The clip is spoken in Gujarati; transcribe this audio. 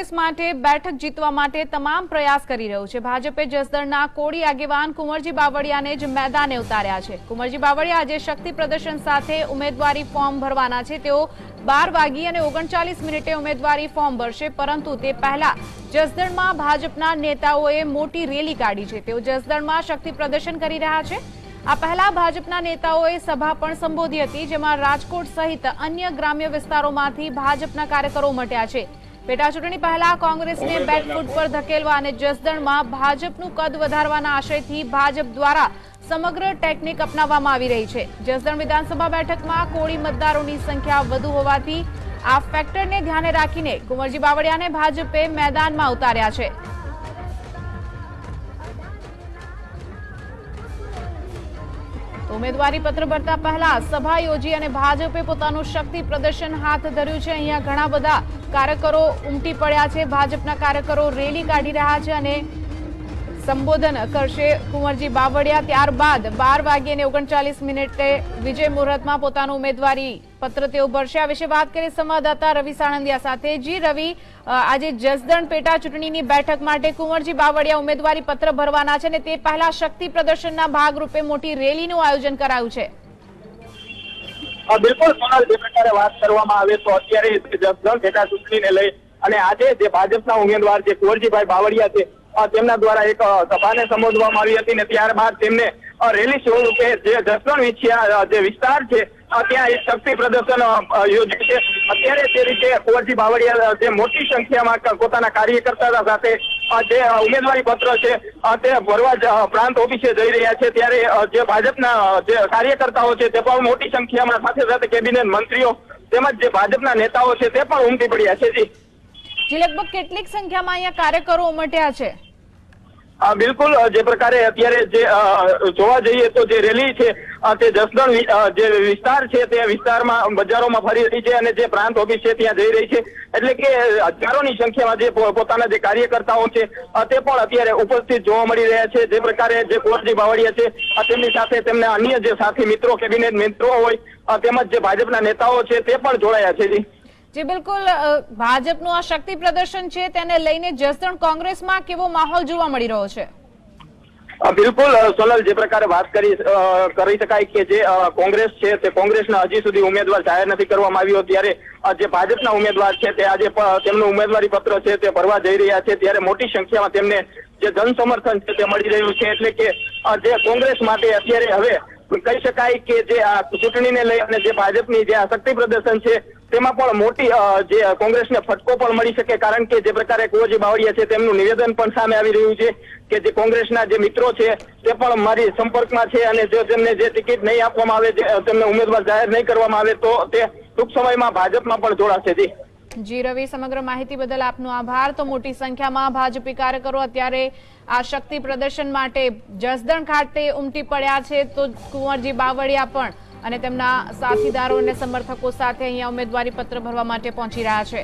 કોંગ્રેસ માટે બેઠક જીતવા માટે તમામ પ્રયાસ કરી રહ્યું છે. ભાજપે જસદણના કોળી આગેવાન કુંવરજી બાવળિયાને જ મેદાને ઉતાર્યા છે. કુંવરજી બાવળિયા આજે શક્તિ પ્રદર્શન સાથે ઉમેદવારી ફોર્મ ભરવાના છે. તેઓ બાર વાગી અને ઓગણચાલીસ મિનિટે ઉમેદવારી ફોર્મ ભરશે, પરંતુ તે પહેલા જસદણમાં ભાજપના નેતાઓએ મોટી રેલી કાઢી છે. તેઓ જસદણમાં શક્તિ પ્રદર્શન કરી રહ્યા છે. આ પહેલા ભાજપના નેતાઓએ સભા પણ સંબોધી હતી, જેમાં રાજકોટ સહિત અન્ય ગ્રામ્ય વિસ્તારોમાંથી ભાજપના કાર્યકરો મટ્યા છે. પેટા ચૂંટણી પહેલા કોંગ્રેસને બેકફૂટ પર ધકેલવા અને જસદણમાં ભાજપનું કદ વધારવાના આશયથી ભાજપ દ્વારા સમગ્ર ટેકનિક અપનાવવામાં આવી રહી છે. જસદણ વિધાનસભા બેઠકમાં કોળી મતદારોની સંખ્યા વધુ હોવાથી આ ફેક્ટરને ધ્યાને રાખીને કુંવરજી બાવળિયાને ભાજપે મેદાનમાં ઉતાર્યા છે. ઉમેદવારી પત્ર ભરતા પહેલા સભા યોજી અને ભાજપે પોતાનું શક્તિ પ્રદર્શન હાથ ધર્યું છે. અહીંયા ઘણા બધા કાર્યકરો ઉમટી પડ્યા છે. ભાજપના કાર્યકરો રેલી કાઢી રહ્યા છે અને સંબોધન કરશે કુંવરજી બાવળિયા. ત્યારબાદ બાર વાગ્યે ને ઓગણચાલીસ મિનિટે વિજય મુહૂર્તમાં પોતાનું ઉમેદવારી પત્ર તેઓ ભરશે. આ વિશે વાત કરીએ સંવાદદાતા રવિ સાણંદિયા સાથે. જી રવિ આજે જસદણ પેટા ચૂંટણીની બેઠક માટે કુંવરજી બાવળિયા ઉમેદવારી પત્ર ભરવાના છે અને તે પહેલા શક્તિ પ્રદર્શનના ભાગરૂપે મોટી રેલીનું આયોજન કરાયું છે. બિલકુલ સોનલ જે પ્રકારે વાત કરવામાં આવે તો અત્યારે જસદણ પેટા ચૂંટણીને લઈ અને આજે જે ભાજપના ઉમેદવાર જે કુંવરજીભાઈ બાવળિયા છે તેમના દ્વારા એક સભાને સંબોધવામાં આવી હતી ને ત્યારબાદ તેમને રેલી સ્વરૂપે જે જસવણ વિછિયા જે વિસ્તાર છે ત્યાં એક શક્તિ પ્રદર્શન યોજ્યું છે. અત્યારે તે રીતે કુંવરજી બાવળિયા જે મોટી સંખ્યામાં પોતાના કાર્યકર્તા સાથે જે ઉમેદવારી પત્ર છે તે ભરવા જ, પ્રાંત ઓફિસે જઈ રહ્યા છે. ત્યારે જે ભાજપના જે કાર્યકર્તાઓ છે તે પણ મોટી સંખ્યામાં સાથે સાથે કેબિનેટ મંત્રીઓ તેમજ જે ભાજપના નેતાઓ છે તે પણ ઉમટી પડ્યા છે. જી જે લગભગ કેટલીક સંખ્યામાં અહીંયા કાર્યકરો ઉમટ્યા છે? બિલકુલ. જે પ્રકારે અત્યારે જે જોવા જઈએ તો જે રેલી છે તે જસદણ જે વિસ્તાર છે, તે વિસ્તારમાં બજારોમાં ફરી રહી છે અને જે પ્રાંત ઓફિસ છે, ત્યાં જઈ રહી છે. એટલે કે હજારોની સંખ્યામાં જે પોતાના જે કાર્યકર્તાઓ છે તે પણ અત્યારે ઉપસ્થિત જોવા મળી રહ્યા છે. જે પ્રકારે જે કુંવરજી બાવળિયા છે તેમની સાથે તેમના અન્ય જે સાથી મિત્રો, કેબિનેટ મિત્રો હોય તેમજ જે ભાજપના નેતાઓ છે, તે પણ જોડાયા છે જી. જે બિલકુલ ભાજપનું આ શક્તિ પ્રદર્શન છે, તેને લઈને જસદણ કોંગ્રેસમાં કેવો માહોલ જોવા મળી રહ્યો છે? બિલકુલ સોનલ જે પ્રકારે વાત કરી કરી શકાય કે જે કોંગ્રેસ છે, તે કોંગ્રેસના હજી સુધી ઉમેદવાર જાહેર નથી કરવામાં આવ્યો. ત્યારે જે ભાજપના ઉમેદવાર છે, તે આજે તેમનું ઉમેદવારી પત્ર છે, તે ભરવા જઈ રહ્યા છે. ત્યારે મોટી સંખ્યામાં તેમને જે જન સમર્થન છે, તે મળી રહ્યું છે. એટલે કે જે કોંગ્રેસ માટે અત્યારે હવે, કહી શકાય કે જે આ ચૂંટણીને લઈ અને જે ભાજપની જે આ શક્તિ પ્રદર્શન છે તેમાં પણ મોટી જે કોંગ્રેસને ફટકો પણ મળી શકે, કારણ કે જે પ્રકારે કુંવરજી બાવળિયા છે, તેમનું નિવેદન પણ સામે આવી રહ્યું છે કે જે કોંગ્રેસના જે મિત્રો છે, તે પણ મારી સંપર્કમાં છે અને જો તેમને જે ટિકિટ નહીં આપવામાં આવે તેમને ઉમેદવાર જાહેર નહીં કરવામાં આવે, તો તે ટૂંક સમયમાં ભાજપમાં પણ જોડાશે. જી. જી, રવિ, સમગ્ર માહિતી બદલ આપનો આભાર. તો મોટી સંખ્યામાં ભાજપી કાર્યકરો અત્યારે આ શક્તિ પ્રદર્શન માટે જસદણ ખાતે ઉમટી પડ્યા છે. તો કુંવરજી બાવળિયા પણ અને તેમના સાથીદારો અને સમર્થકો સાથે અહીંયા ઉમેદવારી પત્ર ભરવા માટે પહોંચી રહ્યા છે.